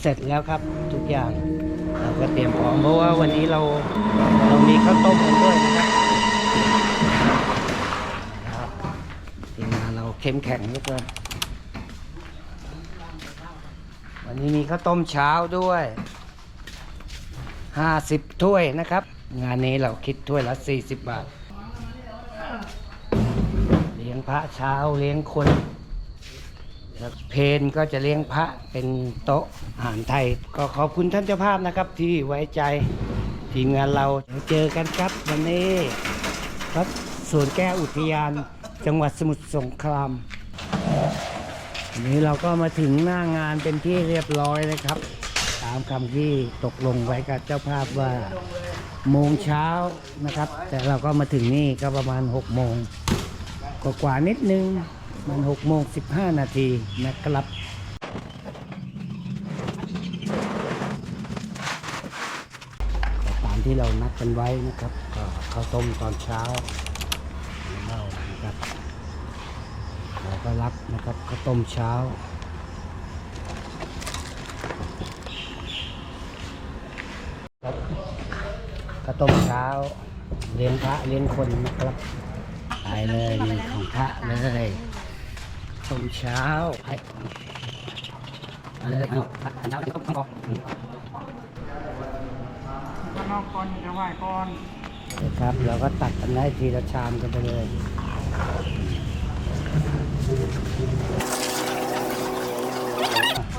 เสร็จแล้วครับทุกอย่างเราก็เตรียมพร้อมเพราะว่าวันนี้เราเรามีข้าวต้มกันด้วยนะครับครับทีมงานเราเข้มแข็งเหลือเกินวันนี้มีข้าวต้มเช้าด้วย50ถ้วยนะครับ งานนี้เราคิดถ้วยละ40บาท เลี้ยงพระเช้าเลี้ยงคน แล้วเพนก็จะเลี้ยงพระเป็นโต๊ะอาหารไทย ก็ขอบคุณท่านเจ้าภาพนะครับ ที่ไว้ใจทีมงานเราเจอกันครับวันนี้ครับสวนแก้วอุทยาน จังหวัดสมุทรสงครามวันนี้เราก็มาถึงหน้างานเป็นที่เรียบร้อยนะครับ ตามคำที่ตกลงไว้กับเจ้าภาพว่าโมงเช้านะครับ แต่เราก็มาถึงนี่ก็ประมาณ6โมงกว่านิดนึง มัน6โมง15 นาทีนะครับตามที่เรานัดกันไว้นะครับก็ข้าวต้มตอนเช้าเล้านะครับเราก็รับนะครับข้าวต้มเช้ารับข้าวต้มเช้าเลี้ยงพระเลี้ยงคนนะครับไปเลยของพระเลย ต้มเช้าไปเอาเลยเอาพระเช้าต้มก่อนข้างนอกก่อนจะไหวก่อนนะครับ เราก็ตัดกันได้ทีละชามกันไปเลย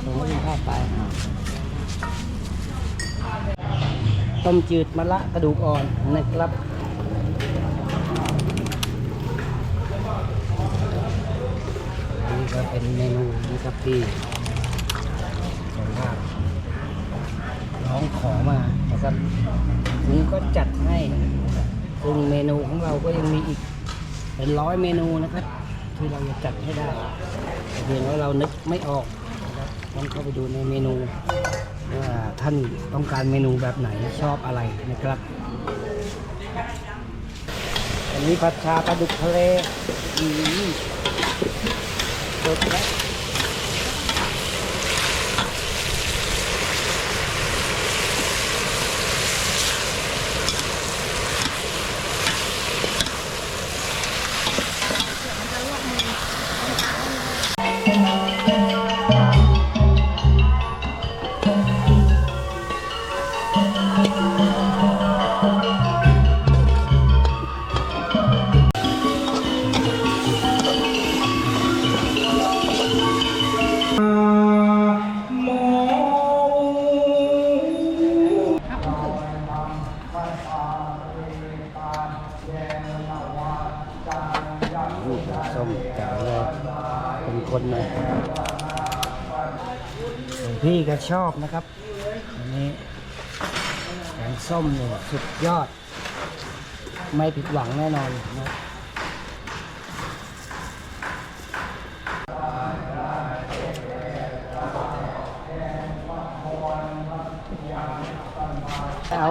ตรงนี้เข้าไป ต้มจืดมะละกระดูกอ่อนนะครับ อันนี้ ก็เป็นเมนูนะครับที่สองภาพน้องขอมานะครับผมก็จัดให้ซึ่งเมนูของเราก็ยังมีอีกเป็นร้อยเมนูนะครับ ที่เราจะจัดให้ได้เพียงว่าเรานึกไม่ออกนะครับต้องเข้าไปดูในเมนูว่าท่านต้องการเมนูแบบไหนชอบอะไรนะครับ อันนี้ผัดชาปลาดุกทะเล อื เป็นนเลยหลวงพี่ก็ชอบนะครับ อันนี้แกงส้มเนี่ยสุดยอด ไม่ผิดหวังแน่นอนนะเอา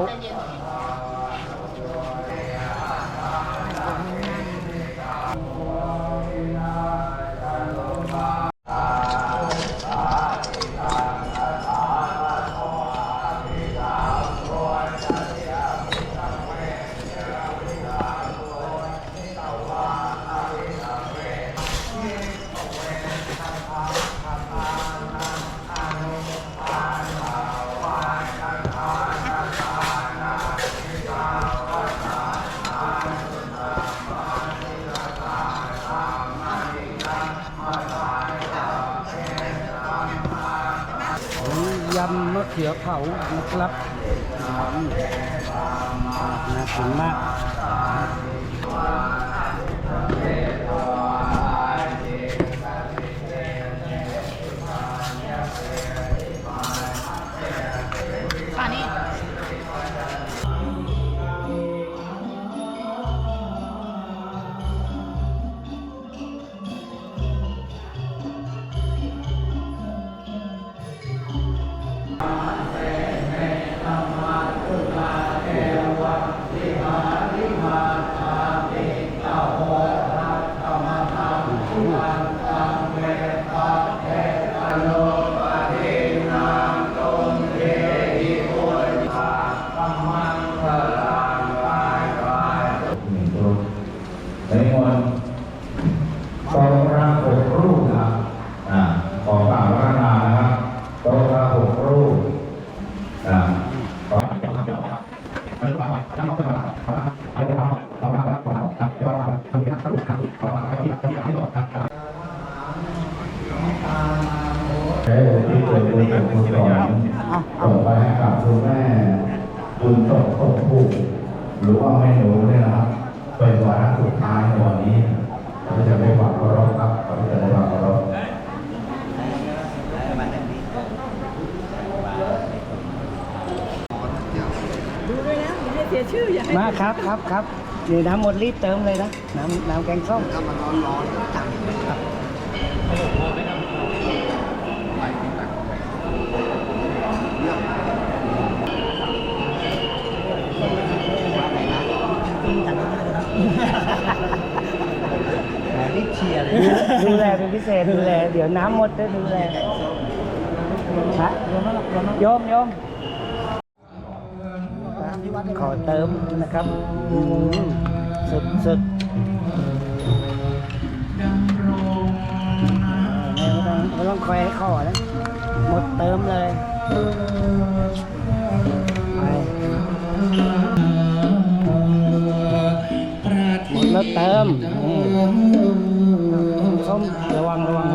ยำมะเขือเผานะครับน่ากินมาก ส่งไปให้กับคุณแม่บุญตกตกผู้หรือว่าไม่หนูเนี่ยนะเป็นวาระสุดท้ายวันนี้เราจะไม่หวังเคาครับเราจะไม่หวังเคาดูด้วยนะ เสียชื่ออย่าให้มาครับครับครับนี่น้ำหมดรีบเติมเลยนะน้ำน้ำแกงส้มถ้ามันร้อนร้อนจังครับรีบเชียร์เลยดูแลเป็นพิเศษดูแล เดี๋ยวน้ำหมดจะดูแลฮะโยมโยม ขอเติมนะครับสุดสุดไม่ต้องไม่ต้องคอยให้ขอนะหมดเติมเลยไปหมดแล้วเติมนี่ส้มระวังระวัง